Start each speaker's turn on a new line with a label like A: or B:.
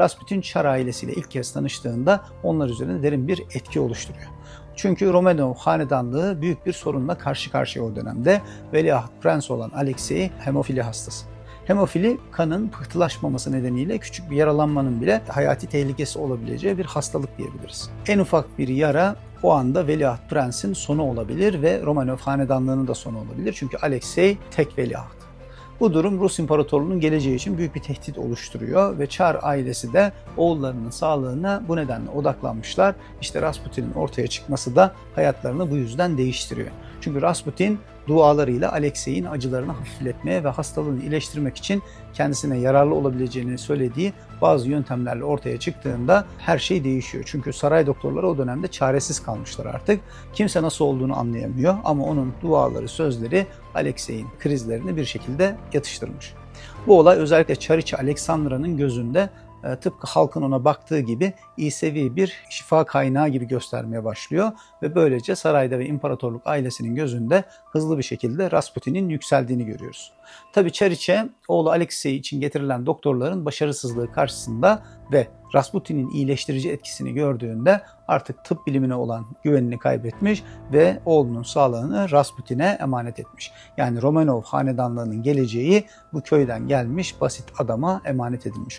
A: Rasputin Çar ailesiyle ilk kez tanıştığında onlar üzerinde derin bir etki oluşturuyor. Çünkü Romanov hanedanlığı büyük bir sorunla karşı karşıya o dönemde. Veliaht prens olan Alexei hemofili hastası. Hemofili kanın pıhtılaşmaması nedeniyle küçük bir yaralanmanın bile hayati tehlikesi olabileceği bir hastalık diyebiliriz. En ufak bir yara o anda Veliaht Prens'in sonu olabilir ve Romanov hanedanlığının da sonu olabilir. Çünkü Alexei tek veliaht. Bu durum Rus İmparatorluğu'nun geleceği için büyük bir tehdit oluşturuyor ve Çar ailesi de oğullarının sağlığına bu nedenle odaklanmışlar. İşte Rasputin'in ortaya çıkması da hayatlarını bu yüzden değiştiriyor. Çünkü Rasputin dualarıyla Alexei'nin acılarını hafifletmeye ve hastalığını iyileştirmek için kendisine yararlı olabileceğini söylediği bazı yöntemlerle ortaya çıktığında her şey değişiyor. Çünkü saray doktorları o dönemde çaresiz kalmışlar artık. Kimse nasıl olduğunu anlayamıyor ama onun duaları, sözleri Alexei'nin krizlerini bir şekilde yatıştırmış. Bu olay özellikle Çariçe Aleksandra'nın gözünde tıpkı halkın ona baktığı gibi İsevi bir şifa kaynağı gibi göstermeye başlıyor ve böylece sarayda ve imparatorluk ailesinin gözünde hızlı bir şekilde Rasputin'in yükseldiğini görüyoruz. Tabi Çariçe oğlu Alexei için getirilen doktorların başarısızlığı karşısında ve Rasputin'in iyileştirici etkisini gördüğünde artık tıp bilimine olan güvenini kaybetmiş ve oğlunun sağlığını Rasputin'e emanet etmiş. Yani Romanov hanedanlığının geleceği bu köyden gelmiş basit adama emanet edilmiş oluyor.